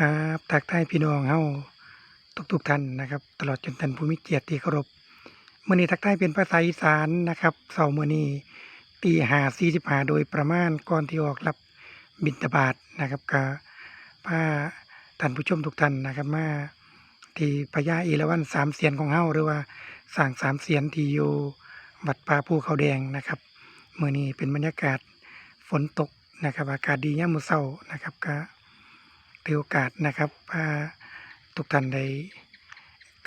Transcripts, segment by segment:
ครับทักทายพี่น้องเฮาทุกๆท่านนะครับ ตลอดจนท่านผู้มีเกียรติที่เคารพมื้อนี้ทักทายเป็นภาษาอีสานนะครับเช้ามื้อนี้ตี5:45โดยประมาณก่อนที่ออกรับบิณฑบาตนะครับก็พาท่านผู้ชมทุกท่านนะครับมาที่พญาเอราวัณสามเสียนของเฮาหรือว่าสร้างสามเสียนที่อยู่วัดป่าภูเขาแดงนะครับมื้อนี้เป็นบรรยากาศฝนตกนะครับอากาศดียามมือเช้านะครับก็ ถือโอกาสนะครับพาทุกท่านได้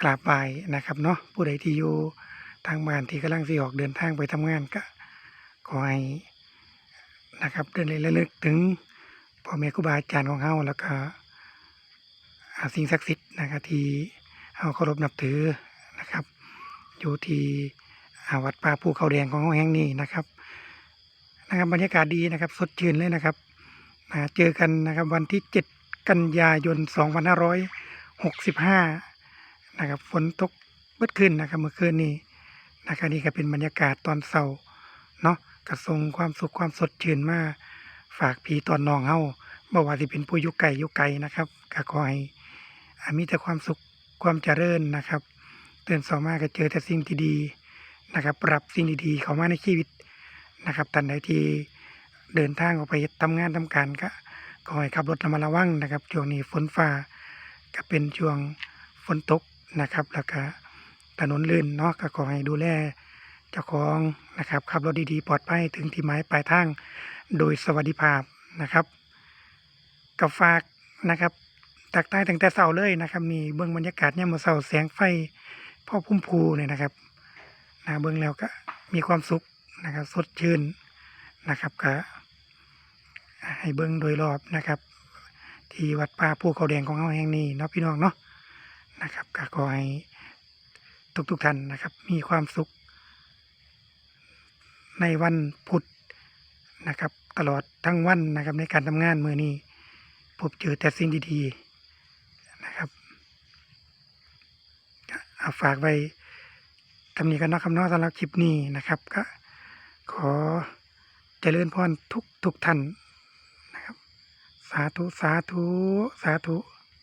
กราบไหว้นะครับเนาะผู้ใดที่อยู่ทางบ้านที่กำลังสิออกเดินทางไปทำงานก็ขอให้นะครับเดินเลยระลึกถึงพ่อแม่ครูบาอาจารย์ของเฮาแล้วก็สิ่งศักดิ์สิทธิ์นะครับที่เฮาเคารพนับถือนะครับ อยู่ที่วัดป่าภูเขาแดงของเฮาแห่งนี้นะครับนะครับบรรยากาศดีนะครับ สดชื่นเลยนะครับเจอกันนะครับวันที่7 กันยายน 2565 นะครับฝนตกเมื่อคืนนะครับเมื่อคืนนี้นะครับนี่ก็เป็นบรรยากาศตอนเช้าเนาะกระทรงความสุขความสดชื่นมาฝากพีตอนน้องเฮาบ่ว่าสิเป็นผู้ยู่ไกลอยู่ไกลนะครับก็ขอให้อ่มีแต่ความสุขความเจริญนะครับเตือนสองมาก็เจอแต่สิ่งที่ดีนะครับ ปรับสิ่งดีๆเข้ามาในชีวิตนะครับท่านใดที่เดินทางออกไปทำงานทำการก็ ขอให้ขับรถระมัดระวังนะครับช่วงนี้ฝนฟ้าก็เป็นช่วงฝนตกนะครับ แล้วก็ถนนลื่นเนาะก็ขอให้ดูแลเจ้าของนะครับขับรถดีๆปลอดภัยถึงที่หมายปลายทางโดยสวัสดิภาพนะครับกับฝากนะครับตักใต้ตั้งแต่เช้าเลยนะครับนี่เบื้องบรรยากาศเนี่ยมมื่อเช้าแสงไฟพ่อพุ่มพูเนี่ยนะครับนะเบื้องแล้วก็มีความสุขนะครับ สดชื่นนะครับก็ ให้เบิ้งโดยรอบนะครับ ที่วัดป่าภูเขาแดงของเราแห่งนี้เนาะพี่น้องเนาะนะครับก็ขอให้ทุกๆท่านนะครับ มีความสุข ในวันพุธนะครับ ตลอดทั้งวันนะครับ ในการทำงานมือนี้พบเจอแต่สิ่งดีๆนะครับเอาฝากไว้ทำนี้กันนะคำน้อสำหรับคลิปนี้นะครับ ก็ขอเจริญพรทุกทุกท่าน สาธุ สาธุ สาธุ